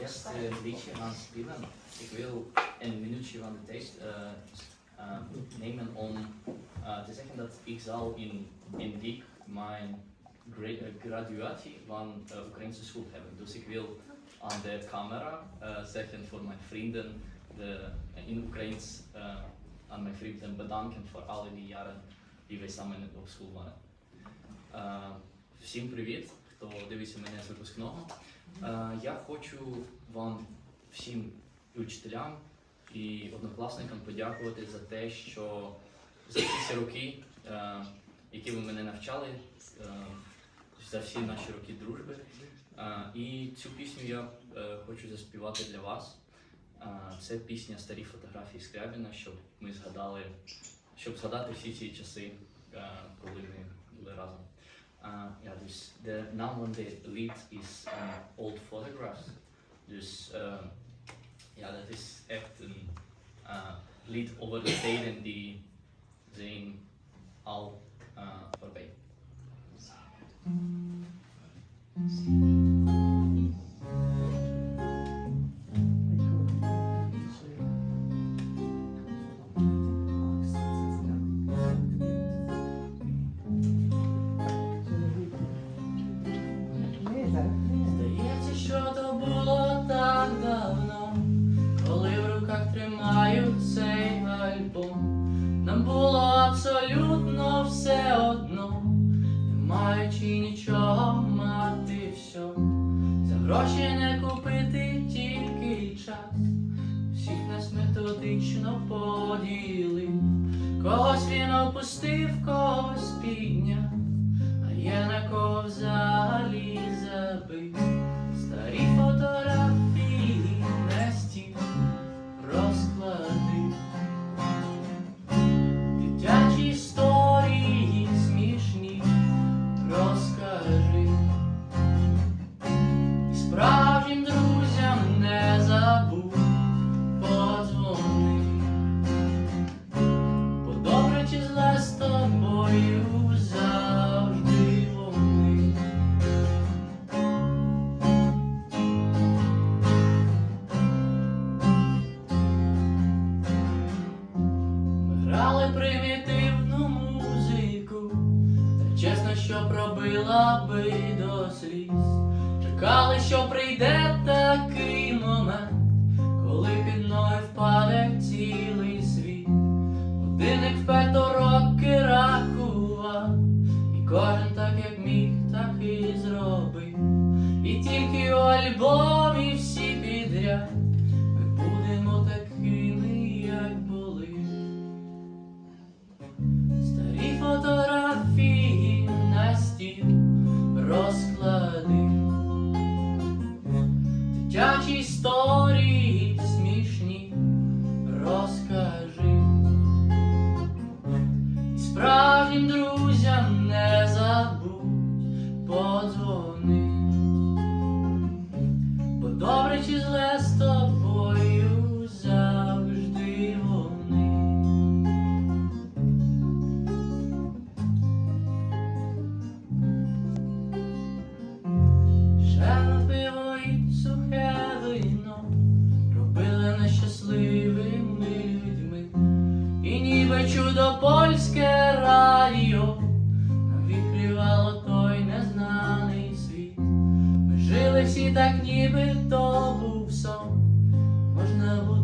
eerste liedje gaan spelen. Ik wil een minuutje van de tijd eh, eh, nemen om eh, te zeggen dat ik zal in een week mijn gra- eh, graduatie van de Oekraïnse school hebben. Dus ik wil aan de camera eh, zeggen voor mijn vrienden de, in Oekraïens eh, aan mijn vrienden bedanken voor alle die jaren die wij samen op school waren. Е, Всім привіт, хто дивиться мене з випускного. Е, Я хочу вам всім і учителям і однокласникам подякувати за те, що за всі ці роки, е, які ви мене навчали, е, за всі наші роки дружби. І цю пісню я хочу заспівати для вас. Це пісня Старі фотографії Скрябіна, щоб ми згадали, щоб згадати всі ці часи, коли ми були разом. Uh, ja, dus de naam van dit lied is uh, Old Photographs. Dus uh, ja, dat is echt een uh, lied over de tijden die zijn al uh, voorbij. Нічого мати все. За гроші не купити тільки час. Всіх нас методично поділив, когось він опустив, когось підняв. А є на кого взагалі забив примітивну музику, та чесно, що пробила би до сліз. Чекали, що прийде такий момент, коли під ноги впаде цілий світ. Годинник вперто роки рахував, і кожен так історії смішні розкажи. Справжнім друзям не Чудо польське радіо нам відкривало той незнаний світ. Ми жили всі так, ніби то був сон. Можна було